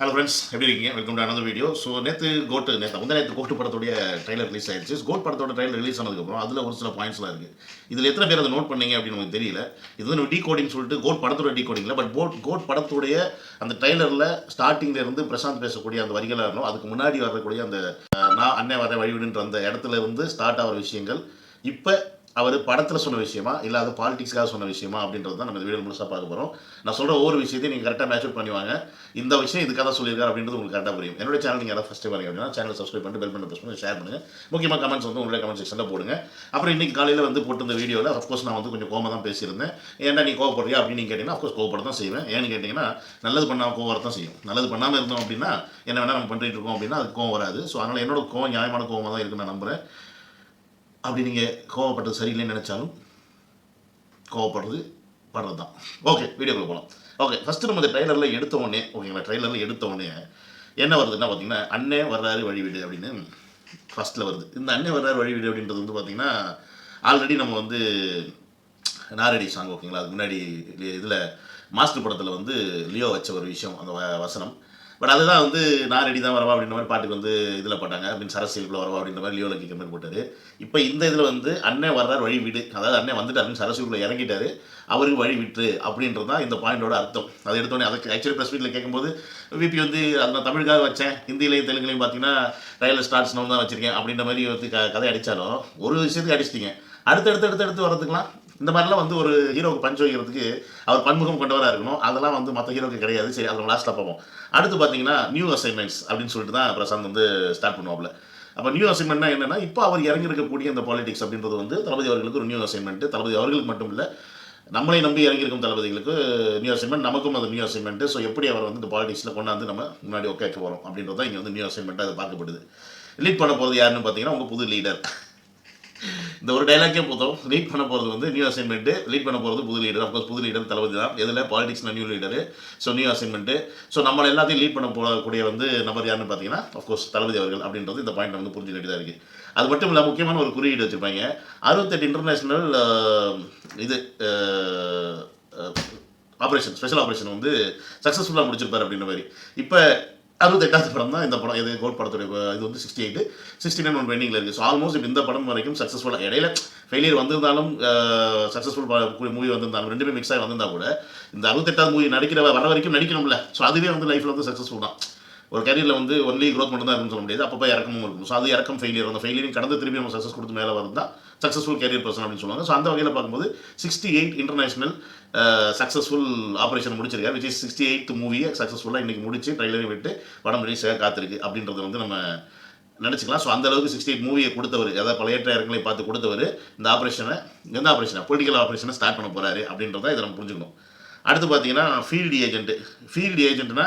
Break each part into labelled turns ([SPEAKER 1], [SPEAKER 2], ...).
[SPEAKER 1] Hello friends எப்படி இருக்கீங்க? Welcome to Anantha video so நேற்று கோட்டு நேற்று வந்து நேற்று கோட்டு படத்துடைய ட்ரைலர் ரிலீஸ் ஆயிடுச்சு கோட் படத்தோட ட்ரைலர் ரிலீஸ் ஆனதுக்கப்புறம் அதில் ஒரு சில பாயிண்ட்ஸ்லாம் இருக்குது இதில் எத்தனை பேர் அதை நோட் பண்ணீங்க அப்படின்னு நமக்கு தெரியல. இது வந்து டீ கோடிங் சொல்லிட்டு கோட் படத்தோட டீ கோடிங்கில் பட் கோட் கோட் படத்துடைய அந்த ட்ரைலரில் ஸ்டார்டிங்லேருந்து பிரசாந்த் பேசக்கூடிய அந்த வரிகளாக இருக்கணும். அதுக்கு முன்னாடி வரக்கூடிய அந்த நான் அண்ணன் வர வழிவிடுன்ற அந்த இடத்துல இருந்து ஸ்டார்ட் ஆகிற விஷயங்கள். இப்போ அவர் படத்தில் சொன்ன விஷயமா இல்லை அது பாலிடிக்ஸ்க்காக சொன்ன விஷயமா அப்படின்றது தான் நம்ம இந்த வீடியோ முழுசாக பார்க்க போகிறோம் நான் சொல்கிற ஒவ்வொரு விஷயத்தையும் நீங்கள் கரெக்டாக மேட்ச் பண்ணுவாங்க. இந்த விஷயம் இதுக்காக தான் சொல்லியிருக்காரு அப்படின்றது உங்களுக்கு கரெக்டாக புரியும். என்னோட சேனல் நீங்கள் யாராவது ஃபஸ்ட்டு வரீங்க அப்படின்னா சேனல் சப்ஸ்கிரைப் பண்ணிட்டு பெல் பண்ணி ப்ரெஸ் பண்ணி ஷேர் பண்ணுங்கள் முக்கியமாக கமெண்ட்ஸ் வந்து உங்களுடைய கமெண்ட் செக்ஷனில் போடுங்க. அப்புறம் இன்றைக்கி காலையில் வந்து போட்டிருந்த வீடியோவில் அஃப்கோர்ஸ் நான் வந்து கொஞ்சம் கோமா தான் பேசியிருந்தேன். ஏன்னா நீ கோவப்படுறியா அப்படின்னு நீங்கள் கேட்டிங்கன்னா அஃப்கோர்ஸ் கோவப்பட தான் செய்வேன். ஏன்னு கேட்டிங்கன்னா நல்லது பண்ணாமல் கோவம் வரதான் செய்யும். நல்லது பண்ணாமல் இருந்தோம் அப்படின்னா என்ன வேணால் நம்ம பண்ணிட்டு இருக்கோம் அப்படின்னா அது கோவம் வராது. ஸோ அதனால் என்னோட கோவம் நியாயமான கோவமாக தான் இருக்குன்னு நான் நம்புகிறேன் அப்படி நீங்கள் கோவப்பட்டது சரியில்லைன்னு நினச்சாலும் கோவப்படுறது படுறது தான் ஓகே வீடியோக்குள்ள போகலாம் ஓகே ஃபஸ்ட்டு நம்ம இந்த ட்ரைலரில் எடுத்த உடனே ஓகேங்களா ட்ரைலரில் எடுத்த உடனே என்ன வருதுன்னா பார்த்தீங்கன்னா அண்ணே வர்றாரு வழிவிடு அப்படின்னு ஃபஸ்ட்டில் வருது. இந்த அண்ணே வர்றாரு வழிவிடு அப்படின்றது வந்து பார்த்தீங்கன்னா ஆல்ரெடி நம்ம வந்து நாரடி சாங் ஓகேங்களா அதுக்கு முன்னாடி இதில் மாஸ்டர் படத்தில் வந்து லியோ வச்ச ஒரு விஷயம் அந்த வ- வசனம். பட் அதுதான் வந்து நான் ரெடி தான் வரவா அப்படின்ற மாதிரி பாட்டுக்கு வந்து இதில் போட்டாங்க. மீன் அரசியலுக்குள்ள வரவா அப்படின்ற மாதிரி லியோவில் கேட்குற மாதிரி போட்டாரு. இப்போ இந்த இதில் வந்து அண்ணன் வர்றார் வழி விடு. அதாவது அண்ணன் வந்துட்டு அப்படின்னு அரசியலுக்குள்ள இறங்கிட்டாரு. அவருக்கு வழி விட்டு அப்படின்றது தான் இந்த பாயிண்டோட அர்த்தம். அதை எடுத்தோடனே அதுக்கு ஆக்சுவலி ப்ரெஸ் மீட்டில் கேட்கும்போது விபி வந்து அது நான் தமிழுக்காக வச்சேன். ஹிந்திலையும் தெலுங்குலையும் பார்த்தீங்கன்னா ரயில்வே ஸ்டார்ட்ஸ் தான் வச்சிருக்கேன். அப்படின்ற மாதிரி வந்து க கதை அடித்தாலும் ஒரு விஷயத்துக்கு அடிச்சிட்டிங்க. அடுத்து அடுத்து அடுத்து வரதுக்குலாம் இந்த மாதிரிலாம் வந்து ஒரு ஹீரோவுக்கு பஞ்ச் வைக்கிறதுக்கு அவர் பன்முகம் கொண்டவராக இருக்கணும். அதெல்லாம் வந்து மற்ற ஹீரோக்கு கிடையாது. சரி அதில் லாஸ்ட்டில் பார்ப்போம். அடுத்து பார்த்தீங்கன்னா நியூ அசைன்மெண்ட்ஸ் அப்படின்னு சொல்லிட்டு தான் பிரசாந்த் வந்து ஸ்டார்ட் பண்ணுவாப்ல அப்போ நியூ அசைன்மெண்ட்னா என்னன்னா இப்போ அவர் இறங்கியிருக்கக்கூடிய அந்த பாலிடிக்ஸ் அப்படின்றது வந்து தளபதி அவர்களுக்கு ஒரு நியூ அசைன்மெண்ட் தளபதி அவர்களுக்கு மட்டும் இல்லை நம்மளை நம்பி இறங்கியிருக்கும் தளபதிகளுக்கு நியூ அசைன்மெண்ட் நமக்கும் அது நியூ அசைன்மெண்ட் ஸோ எப்படி அவர் வந்து இந்த பாலிடிக்ஸில் கொண்டாந்து நம்ம முன்னாடி உட்காக்க போகிறோம் அப்படின்றது தான் இங்கே வந்து நியூ அசைன்மெண்ட்டாக அது பார்க்கப்படுது. லீட் பண்ண போகிறது யாருன்னு பார்த்தீங்கன்னா உங்கள் புது லீடர் இந்த ஒரு டைலாக்கே போதும் லீட் பண்ண போகிறது வந்து நியூ அசைன்மெண்ட்டு லீட் பண்ண போகிறது புது லீடர் அப்கோர்ஸ் புது லீடர் தளபதி தான். எதில்? பாலிடிக்ஸில் new leader so new assignment so நம்ம எல்லாத்தையும் லீட் பண்ண போகக்கூடிய வந்து நபர் யாருன்னு பார்த்தீங்கன்னா அஃப்கோர்ஸ் தளபதி அவர்கள் அப்படின்றது இந்த பாயிண்ட் வந்து புரிஞ்சுக்க வேண்டியதாக இருக்குது அது மட்டும் இல்லை முக்கியமான ஒரு குறியீடு வச்சுருப்பாங்க. அறுபத்தெட்டு இன்டர்நேஷ்னல் இது ஆப்ரேஷன் ஸ்பெஷல் ஆப்ரேஷன் வந்து சக்ஸஸ்ஃபுல்லாக முடிச்சிருப்பார் அப்படின்ற மாதிரி. இப்போ அறுபத்தெட்டாவது படம் தான் இந்த படம் இது கோட் படத்துடைய இது வந்து sixty eight sixty nine one பெண்டிங்கில் இருக்குது ஸோ ஆல்மோஸ்ட் இந்த படம் வரைக்கும் சக்ஸஸ்ஃபுல்லாக இடையில ஃபெயிலியர் வந்திருந்தாலும் சக்ஸஸ்ஃபுல் மூவி வந்திருந்தாலும் ரெண்டுமே மிக்ஸ் ஆகி வந்திருந்தா கூட இந்த அறுபத்தெட்டாவது மூவி நடிக்கிற வர வரைக்கும் நடிக்கணும்ல. ஸோ அதுவே வந்து லைஃப்பில் வந்து சக்ஸஸ்ஃபுல் தான். ஒரு கரியரில் வந்து ஒன்லி க்ரோத் மட்டும் தான் இருக்குன்னு சொல்ல முடியாது. அப்பப்போ இறக்கமும் இருக்கும். ஸோ அது இறக்கம் ஃபெயிலியர் அந்த ஃபெயிலியரிங் கடந்து திரும்பி நம்ம சக்ஸஸ் கொடுத்து மேலே வரது சக்ஸஸ்ஃபுல் கேரியர் பர்சன் அப்படின்னு சொல்லுவாங்க. ஸோ அந்த வகையில் பார்க்கும்போது sixty eight international successful operation முடிச்சிருக்காரு விச் இஸ் சிக்ஸ்டி எயிட் மூவியை சக்ஸஸ்ஃபுல்லாக இன்றைக்கி முடிச்சு ட்ரைலரையும் விட்டு படம் ரிலீஸாக காத்திருக்கு அப்படின்றது வந்து நம்ம நினச்சிக்கலாம். ஸோ அந்த அளவுக்கு சிக்ஸ்டி எயிட் மூவியை கொடுத்தவர் அதாவது பழையற்ற இறங்களை பார்த்து கொடுத்தவர் இந்த ஆப்ரேஷனை எந்த ஆப்ரேஷனை பொலிட்டிக்கல் ஆப்ரேஷனை ஸ்டார்ட் பண்ண போகிறாரு அப்படின்றத இதை நம்ம புரிஞ்சுக்கணும். அடுத்து பார்த்தீங்கன்னா ஃபீல்டு ஏஜென்ட் ஃபீல்டு ஏஜென்ட்னா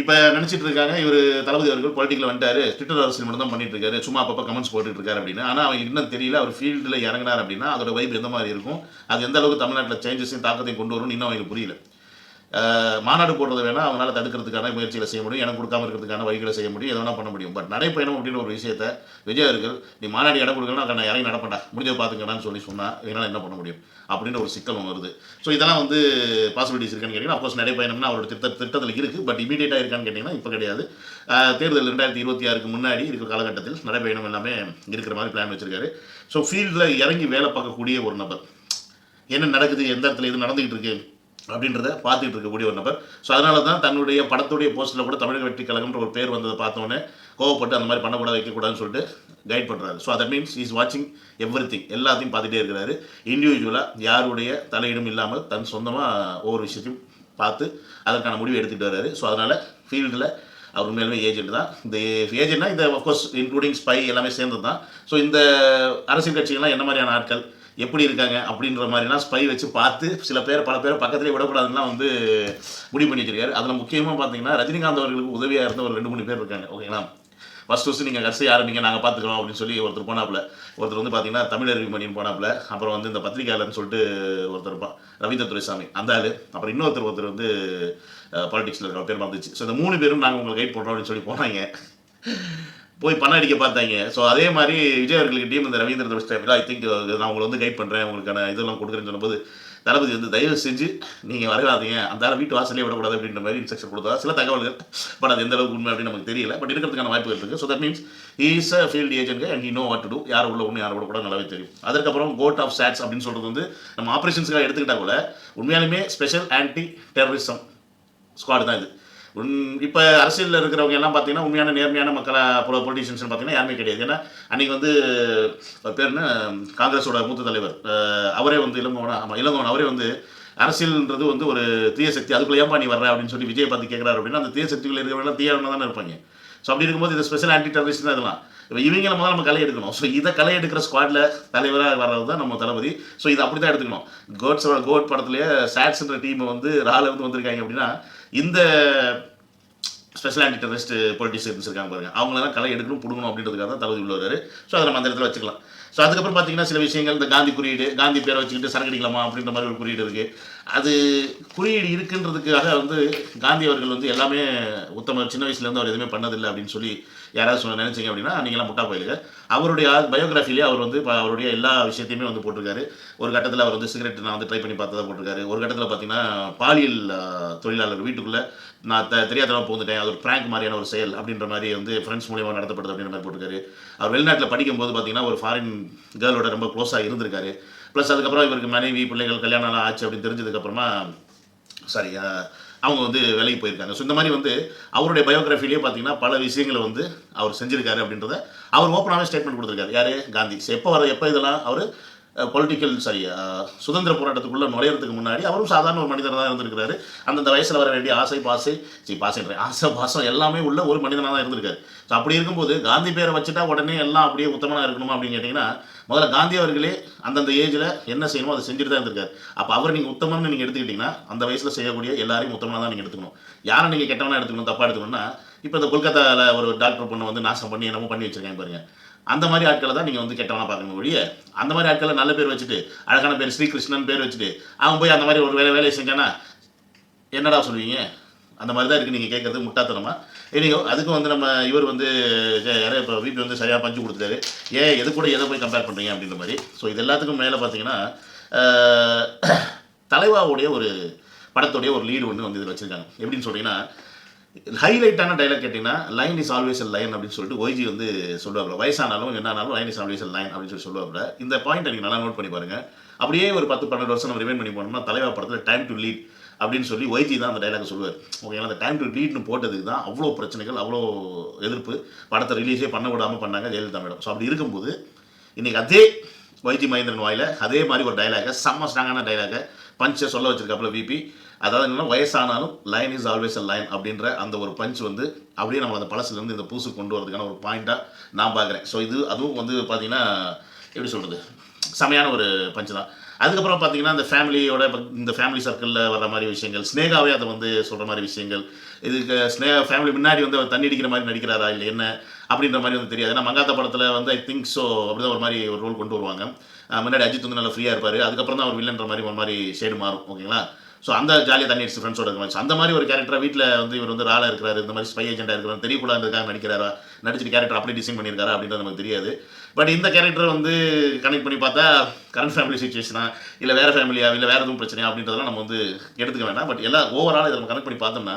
[SPEAKER 1] இப்போ நினச்சிட்டு இருக்காங்க இவர் தளபதி அவர்கள் பொலிட்டிக்கல் வந்துட்டாரு. ட்விட்டர் அரசியல் மட்டும் தான் பண்ணிட்டு இருக்காரு. சும்மா அப்பப்போ கமெண்ட்ஸ் போட்டுட்டு இருக்காரு அப்படின்னு. ஆனால் அவங்களுக்கு இன்னும் தெரியல அவர் ஃபீல்டில் இறங்கினார் அப்படின்னா அதோட வைப் எந்த மாதிரி இருக்கும்? அது எந்த அளவுக்கு தமிழ்நாட்டில் சேஞ்சஸையும் தாக்கத்தையும் கொண்டு வரும்னு இன்னும் அவங்களுக்கு புரியல. மாநாடு போடுறது வேணால் அவங்களால தடுக்கிறதுக்கான முயற்சிகளை செய்ய முடியும். எனக்கு கொடுக்காம இருக்கிறதுக்கான வழிகளை செய்ய முடியும். எதை பண்ண முடியும். பட் நடைப்பயணம் அப்படின்னு ஒரு விஷயத்த விஜய் அவர்கள் நீ மாநாடு இடம் கொடுக்கலாம் நான் இறங்கி நடப்பேன்டா. முடிஞ்ச பார்த்துக்கடான்னு சொல்லி சொன்னால் என்னால் என்ன பண்ண முடியும்? அப்படின்ற ஒரு சிக்கல் வருது. ஸோ இதெல்லாம் வந்து பாசிபிலிட்டிஸ் இருக்கான்னு கேட்டிங்கன்னா அப்கோர்ஸ் நடைப்பயணம்னா அவரோட திட்ட திட்டத்தில் இருக்குது பட் இமீடியட்டாக இருக்கான்னு கேட்டிங்கன்னா இப்போ கிடையாது. தேர்தல் ரெண்டாயிரத்தி இருபத்தி ஆறுக்கு முன்னாடி இருக்கிற காலகட்டத்தில் நடைப்பயணம் எல்லாமே இருக்கிற மாதிரி பிளான் வச்சிருக்காரு. ஸோ ஃபீல்டில் இறங்கி வேலை பார்க்கக்கூடிய ஒரு நபர். என்ன நடக்குது எந்த இடத்துல இது நடந்துகிட்டு இருக்கு? அப்படின்றத பார்த்துக்கிட்டு இருக்கக்கூடிய ஒரு நபர். ஸோ அதனால தான் தன்னுடைய படத்துடைய போஸ்ட்டில் கூட தமிழக வெற்றி கழகம்ன்ற ஒரு பேர் வந்ததை பார்த்தோன்னே கோவப்பட்டு அந்த மாதிரி பண்ணக்கூடாது வைக்கக்கூடாதுன்னு சொல்லிட்டு கைட் பண்ணுறாரு ஸோ தட் மீன்ஸ் இஸ் வாட்சிங் எவ்ரி திங் எல்லாத்தையும் பார்த்துட்டே இருக்கிறாரு. இண்டிவிஜுவலாக யாருடைய தலையீடும் இல்லாமல் தன் சொந்தமாக ஒவ்வொரு விஷயத்தையும் பார்த்து அதற்கான முடிவு எடுத்துகிட்டு வர்றாரு. ஸோ அதனால் ஃபீல்டில் அவர் உண்மையிலுமே ஏஜென்ட் தான். இந்த ஏஜென்ட்னா இந்த அஃப்கோர்ஸ் இன்க்ளூடிங் ஸ்பை எல்லாமே சேர்ந்தது தான் ஸோ இந்த அரசியல் கட்சிகள்லாம் என்ன மாதிரியான ஆட்கள்? எப்படி இருக்காங்க அப்படின்ற மாதிரிலாம் ஸ்பை வச்சு பார்த்து சில பேர் பல பேர் பக்கத்துலேயே விடக்கூடாதுன்னா வந்து முடிவு பண்ணி வச்சிருக்காரு. அதில் முக்கியமாக பார்த்தீங்கன்னா ரஜினிகாந்த் அவர்களுக்கு உதவியாக இருந்த ஒரு ரெண்டு மூணு பேர் இருக்காங்க. ஓகேங்களா ஃபஸ்ட் ஃபஸ்ட்டு நீங்கள் கடைசி ஆரம்பிங்க நாங்கள் பார்த்துக்கிறோம் அப்படின்னு சொல்லி ஒருத்தர் போனாப்புல. ஒருத்தர் வந்து பார்த்தீங்கன்னா தமிழ் மணின்னு போனாப்புல. அப்புறம் வந்து இந்த பத்திரிகையாளர்னு சொல்லிட்டு ஒருத்தர் இருப்பான் ரவீந்திர துரைசாமி. அந்த ஆள். அப்புறம் இன்னொருத்தர் ஒருத்தர் வந்து பாலிடிக்ஸில் இருக்கிற பேர் மறந்துச்சு ஸோ இந்த மூணு பேரும் நாங்கள் உங்களை கைட் பண்ணுறோம் அப்படின்னு சொல்லி போனாங்க. போய் பணம் அடிக்க பார்த்தாங்க. ஸோ அதே மாதிரி விஜய் அவர்களுக்கு இந்த ரவீந்திர துரைசாமி ஐ திங்க் நான் உங்களை வந்து கைட் பண்ணுறேன் உங்களுக்கான இதெல்லாம் கொடுக்குறேன்னு சொன்னபோது தளபதி வந்து தயவு செஞ்சு நீங்கள் வரலாதீங்க. அந்த வீட்டு வாசலே விடக்கூடாது அப்படின்ற மாதிரி இன்ஸ்ட்ரக்ஷன் கொடுத்தா சில தகவல்கள். பட் அது எந்த அளவுக்கு உண்மை அப்படின்னு நமக்கு தெரியல. பட் இருக்கிறதுக்கான வாய்ப்புகள் இருக்குது so that means is a field agent and he know what to do யார் உள்ள ஒன்று யாரோட கூட நல்லாவே தெரியும். அதுக்கப்புறம் கோட் ஆஃப் சேட்ஸ் அப்படின்னு சொல்கிறது வந்து நம்ம ஆப்ரேஷன்ஸ்க்காக எடுத்துக்கிட்டால் கூட உண்மையாலுமே ஸ்பெஷல் ஆன்டி டெரரிசம் ஸ்குவாடு தான் இது. இப்போ அரசியலில் இருக்கிறவங்க எல்லாம் பார்த்தீங்கன்னா உண்மையான நேர்மையான மக்களை பொலிட்டீஷியன்ஸ் பார்த்தீங்கன்னா யாருமே கிடையாது. ஏன்னா அன்றைக்கி வந்து பேர்னு பேர் என்ன? காங்கிரஸோட மூத்த தலைவர். அவரே வந்து இளங்கோவனா ஆமாம் இளங்கோவன் அவரே வந்து அரசியல்ன்றது வந்து ஒரு தீய சக்தி. அதுக்குள்ள ஏமா நீ வர்ற அப்படின்னு சொல்லி விஜய் பார்த்து கேட்குறாரு அப்படின்னா அந்த தீய சக்திகள் இருக்கிறவங்க தீயவங்க தானே இருப்பாங்க. ஸோ அப்படி இருக்கும்போது இது ஸ்பெஷல் ஆன்டி டெரரிஸ்ட் தான் இதெல்லாம். இப்போ இவங்களை முதல்ல நம்ம கலை எடுக்கணும். ஸோ இதை கலை எடுக்கிற ஸ்குவாடில் தலைவராக வர்றது தான் நம்ம தளபதி. ஸோ இதை அப்படி தான் எடுத்துக்கணும். கோட்ஸ் கோட் படத்துலேயே சாட்ஸ்ன்ற டீம் வந்து ரால வந்து வந்திருக்காங்க அப்படின்னா இந்த ஸ்பெஷல் ஆன்டி டெரரிஸ்ட் பொலிட்டிஷியன்ஸ் இருக்காங்க பாருங்க. அவங்களெல்லாம் களை எடுக்கணும் பிடுங்கணும் அப்படின்றதுக்காக தான் தளபதி உள்ள ஸோ அதை நம்ம அந்த இடத்துல வச்சுக்கலாம். ஸோ அதுக்கப்புறம் பார்த்தீங்கன்னா சில விஷயங்கள் இந்த காந்தி குறியீடு காந்தி பேரை வச்சுக்கிட்டு சரக்கடிக்கலாமா அப்படின்ற மாதிரி ஒரு குறியீடு இருக்குது அது குறியீடு இருக்குன்றதுக்காக வந்து காந்தி அவர்கள் வந்து எல்லாமே உத்தம சின்ன வயசுலேருந்து அவர் எதுவுமே பண்ணதில்லை அப்படின்னு சொல்லி யாராவது சொல்ல நினைச்சீங்க அப்படின்னா நீங்களாம் முட்டா போயிடுங்க. அவருடைய பயோகிராஃபிலே அவர் வந்து இப்போ அவருடைய எல்லா விஷயத்தையுமே வந்து போட்டிருக்காரு. ஒரு கட்டத்தில் அவர் வந்து சிகரெட் நான் வந்து ட்ரை பண்ணி பார்த்ததா போட்டிருக்காரு. ஒரு கட்டத்தில் பார்த்தீங்கன்னா பாலியல் தொழிலாளர் வீட்டுக்குள்ளே நான் த தெரியாதவங்க போந்துட்டேன் அது ஒரு பிராங்க் மாதிரியான ஒரு செயல் அப்படின்ற மாதிரி வந்து ஃப்ரெண்ட்ஸ் மூலியமாக நடத்தப்படுது அப்படின்ற மாதிரி போட்டிருக்காரு. அவர் வெளிநாட்டில் படிக்கும்போது பார்த்தீங்கன்னா ஒரு ஃபாரின் கேர்ளோட ரொம்ப க்ளோஸாக இருந்திருக்காரு. ப்ளஸ் அதுக்கப்புறம் இவருக்கு மனைவி பிள்ளைகள் கல்யாணம் ஆச்சு அப்படின்னு தெரிஞ்சதுக்கப்புறமா சாரி அவங்க வந்து வேலைக்கு போயிருக்காங்க. ஸோ இந்த மாதிரி வந்து அவருடைய பயோகிராஃபிலேயே பார்த்தீங்கன்னா பல விஷயங்களை வந்து அவர் செஞ்சிருக்காரு அப்படின்றத அவர் ஓப்பனாகவே ஸ்டேட்மெண்ட் கொடுத்துருக்காரு. யார்? காந்தி. ஸோ எப்போ வர எப்போ இதெல்லாம் அவர் பொலிட்டிக்கல் சாரி சுதந்திர போராட்டத்துக்குள்ளே நுழையிறதுக்கு முன்னாடி அவரும் சாதாரண ஒரு மனிதர் தான் இருந்திருக்கிறாரு. அந்தந்த வயசில் வர வேண்டிய ஆசை பாசை சரி பாசைன்றேன். ஆசை பாசம் எல்லாமே உள்ள ஒரு மனிதனாக தான் இருந்திருக்காரு. ஸோ அப்படி இருக்கும்போது காந்தி பேரை வச்சுட்டா உடனே எல்லாம் அப்படியே உத்தமனாக இருக்கணுமா அப்படின்னு கேட்டிங்கன்னா முதல்ல காந்தி அவர்களே அந்தந்த ஏஜில் என்ன செய்யணுமோ அதை செஞ்சுட்டு தான் இருந்திருக்காரு. அப்போ அவர் நீங்கள் உத்தமம்னு நீங்கள் எடுத்துக்கிட்டிங்கன்னா அந்த வயசில் செய்யக்கூடிய எல்லாரையும் உத்தமனாக தான் நீங்கள் எடுத்துக்கணும். யாரை நீங்கள் கெட்டவனாக எடுத்துக்கணும் தப்பாக எடுத்துக்கணும்னா இப்போ இந்த கொல்கத்தாவில் ஒரு டாக்டர் பொண்ணை வந்து நாசம் பண்ணி என்னமோ பண்ணி வச்சுருக்கேன் பாருங்கள் அந்த மாதிரி ஆட்களை தான் நீங்கள் வந்து கெட்டவனா பார்க்கணும் ஒழிய அந்த மாதிரி ஆட்களை நல்ல பேர் வச்சுட்டு அழகான பேர் ஸ்ரீகிருஷ்ணன் பேர் வச்சுட்டு அவன் போய் அந்த மாதிரி ஒரு வேலை வேலையை செஞ்சானா என்னடா சொல்லுவீங்க? அந்த மாதிரி தான் இருக்குது நீங்கள் கேட்குறது முட்டாத்தனமா இன்றைக்கி அதுக்கும் வந்து நம்ம இவர் வந்து ஜெ- யாரோ இப்போ விபி வந்து சரியாக பஞ்சு கொடுத்துட்டாரு. ஏன் எது கூட எதை போய் கம்பேர் பண்ணுறீங்க அப்படின்ற மாதிரி. ஸோ இது எல்லாத்துக்கும் மேலே பார்த்தீங்கன்னா தலைவாவுடைய ஒரு படத்துடைய ஒரு லீடு ஒன்று வந்து இதில் வச்சுருக்காங்க. எப்படின்னு சொல்கிறீங்கன்னா ஹைலைட்டான டைலாக் கேட்டிங்கன்னா லைன் இஸ் ஆல்வேஸ் லைன் அப்படின்னு சொல்லிட்டு ஒய்ஜி வந்து சொல்லுவாங்க வயசானாலும் என்னானாலும் லைன் இஸ் ஆல்வேஸ் லைன் அப்படின்னு சொல்லி சொல்லுவாங்க இந்த பாயிண்ட் நீங்கள் நல்லா நோட் பண்ணி பாருங்க. அப்படியே ஒரு பத்து பன்னெண்டு வருஷம் நம்ம ரிமைண்ட் பண்ணி போனோம்னா தலைவா படத்தில் டைம் டு லீட் அப்படின்னு சொல்லி ஒய்ஜி தான் அந்த டைலாக் சொல்லுவார். ஓகேங்களா அந்த டைம் டு லீட்னு போட்டதுக்கு தான் அவ்வளோ பிரச்சனைகள் அவ்வளோ எதிர்ப்பு. படத்தை ரிலீஸே பண்ண விடாமல் பண்ணாங்க ஜெயலலிதா மேடம் ஸோ அப்படி இருக்கும்போது இன்னைக்கு அதே வைஜி மகேந்திரன் வாயில் அதே மாதிரி ஒரு டைலாக செம்ம ஸ்ட்ராங்கான டைலாக பஞ்சை சொல்ல வச்சிருக்காப்புல விபி அதாவது என்னென்னா வயசானாலும் line is always a line அப்படின்ற அந்த ஒரு பஞ்ச் வந்து அப்படியே நம்ம அந்த பழசுலேருந்து இந்த பூசு கொண்டு வரதுக்கான ஒரு பாயிண்ட்டாக நான் பார்க்குறேன். ஸோ இது அதுவும் வந்து பார்த்தீங்கன்னா எப்படி சொல்கிறது செமையான ஒரு பஞ்ச் தான். அதுக்கப்புறம் பார்த்தீங்கன்னா இந்த ஃபேமிலியோட இந்த ஃபேமிலி சர்க்கிளில் வர மாதிரி விஷயங்கள் ஸ்னேகாவே அதை வந்து சொல்கிற மாதிரி விஷயங்கள் இதுக்கு ஸ்னே ஃபேமிலி முன்னாடி வந்து அவர் தண்ணி அடிக்கிற மாதிரி நடிக்கிறாரா இல்லை என்ன அப்படின்ற மாதிரி வந்து தெரியாது. ஏன்னா மங்காத்த படத்தில் வந்து ஐ திங்க் ஸோ அப்படி தான் ஒரு மாதிரி ஒரு ரோல் கொண்டு வருவாங்க. முன்னாடி அஜித் வந்து நல்லா ஃப்ரீயாக இருப்பார். அதுக்கப்புறம் தான் அவர் வில்லன்ற மாதிரி ஒரு மாதிரி ஷேடு மாறும். ஓகேங்களா? ஸோ அந்த ஜாலியாக தண்ணி அடிச்சு ஃப்ரெண்ட்ஸோட இருக்க அந்த மாதிரி ஒரு கேரக்டராக வீட்டில் வந்து இவர் வந்து ராலாக இருக்கிறாரு இந்த மாதிரி ஸ்பை ஏஜென்ட்டாக இருக்கிறார் தெரியக்கூடாதுக்காக நடிக்கிறாரா நடிச்சிட்டு கேரக்டர் அப்படி டிசைன் பண்ணியிருக்காரா அப்படின்றது நமக்கு தெரியாது. பட் இந்த கேரக்டர் வந்து கனெக்ட் பண்ணி பார்த்தா கரண்ட் ஃபேமிலி சுச்சுவேஷனா இல்லை வேறு ஃபேமிலியா இல்லை வேறு எதுவும் பிரச்சனையா அப்படின்றதெல்லாம் நம்ம வந்து எடுத்துக்க வேண்டாம். பட் எல்லாம் ஓவரால் இதை நம்ம கனெக்ட் பண்ணி பார்த்தோம்னா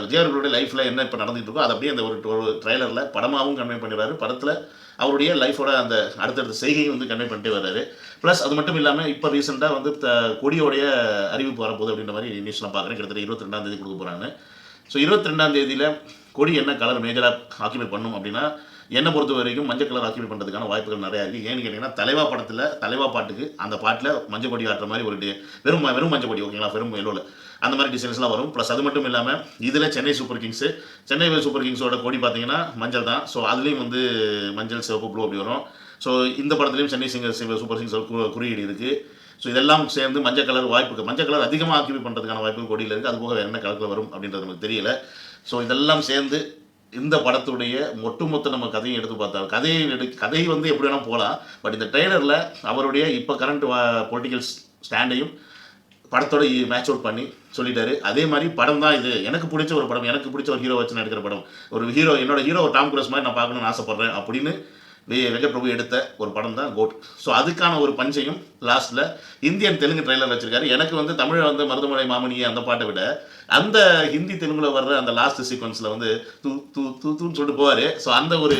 [SPEAKER 1] விஜய் அவர்களுடைய லைஃப்பில் என்ன இப்போ நடந்துட்டு இருக்கோ அதை அப்படியே அந்த ஒரு ஒரு ட்ரைலரில் படமாகவும் கன்வே பண்ணிடுறாரு படத்தில் அவருடைய லைஃபோட அந்த அடுத்தடுத்த செய்கையும் வந்து கன்வே பண்ணிட்டு வர்றாரு. ப்ளஸ் அது மட்டும் இல்லாமல் இப்போ ரீசெண்டாக வந்து த- கொடியோடைய அறிவிப்பு வரப்போகுது அப்படின்ற மாதிரி நியூஸ்லாம் பார்க்குறேன். கிட்டத்தட்ட இருபத்தி ரெண்டாம் தேதி கொடுக்க போகிறாங்க ஸோ இருபத்தி ரெண்டாம் தேதியில் கொடி என்ன கலர் மேஜராக ஆக்கிபை பண்ணும் அப்படின்னா என்னை பொறுத்த வரைக்கும் மஞ்சள் கலர் ஆக்கிபை பண்ணுறதுக்கான வாய்ப்புகள் நிறையா இருக்குது ஏன்னு கேட்டிங்கன்னா தலைவா படத்தில் தலைவா பாட்டுக்கு அந்த பாட்டில் மஞ்சள் கொடி ஆட்டுற மாதிரி ஒரு வெறும் வெறும் மஞ்சள் கொடி ஓகேங்களா வெறும் எல்லோவில் அந்த மாதிரி டிசைன்ஸ்லாம் வரும். ப்ளஸ் அது மட்டும் இல்லாமல் இதில் Chennai super kings Chennai super கிங்ஸோட கோடி பார்த்தீங்கன்னா மஞ்சள் தான். ஸோ அதுலேயும் வந்து மஞ்சள் சிவப்பு ப்ளூ அப்படி வரும். ஸோ இந்த படத்துலையும் சென்னை சிங்கர் சூப்பர் கிங்ஸ் குறியீடு இருக்குது ஸோ இதெல்லாம் சேர்ந்து மஞ்சள் கலர் வாய்ப்புக்கு மஞ்சள் கலர் அதிகமாக ஆக்கிபை பண்ணுறதுக்கான வாய்ப்பு கொடியில் இருக்குது அது போக வேறு என்ன கலரில் வரும் அப்படின்றது நமக்கு தெரியல. ஸோ இதெல்லாம் சேர்ந்து இந்த படத்துடைய ஒட்டுமொத்த நம்ம கதையும் எடுத்து பார்த்தா கதையை எடு கதை வந்து எப்படி வேணால் போகலாம். பட் இந்த ட்ரெய்லரில் அவருடைய இப்போ கரண்ட் பொலிட்டிக்கல் ஸ்டாண்டையும் படத்தோட மேட்ச் அவுட் பண்ணி சொல்லிட்டாரு. அதே மாதிரி படம் தான் இது. எனக்கு பிடிச்ச ஒரு படம் எனக்கு பிடிச்ச ஒரு ஹீரோ வச்சு நடிக்கிற படம். ஒரு ஹீரோ என்னோட ஹீரோ ஒரு டாம் குரஸ் மாதிரி நான் பார்க்கணும்னு ஆசைப்பட்றேன் அப்படின்னு வி- எடுத்த ஒரு படம் தான் கோட். ஸோ அதுக்கான ஒரு பஞ்சையும் லாஸ்ட்டில் இந்தியன் தெலுங்கு ட்ரெய்லர் வச்சிருக்காரு. எனக்கு வந்து தமிழை வந்து மருதமலை மாமணி அந்த பாட்டை விட அந்த ஹிந்தி தெலுங்குல வர்ற அந்த லாஸ்ட் சீக்வன்ஸில் வந்து தூ தூ தூ தூன்னு சொல்லிட்டு போவார். ஸோ அந்த ஒரு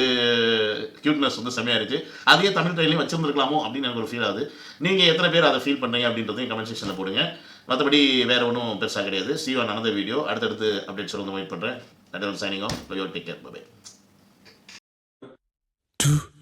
[SPEAKER 1] க்யூட்னஸ் வந்து செம்மையாக இருக்கு. அதையே தமிழ் ட்ரெயிலையும் வச்சிருந்துருக்கலாமோ அப்படின்னு எனக்கு ஒரு ஃபீல் ஆகுது. நீங்கள் எத்தனை பேர் அதை ஃபீல் பண்ணீங்க அப்படின்றதையும் கமெண்ட் செக்ஷனில் போடுங்க. மற்றபடி வேறு ஒன்றும் பெருசாக கிடையாது. சி நடந்த வீடியோ அடுத்தடுத்து அப்டேட் வந்து வெயிட் பண்ணுறேன் signing off take care bye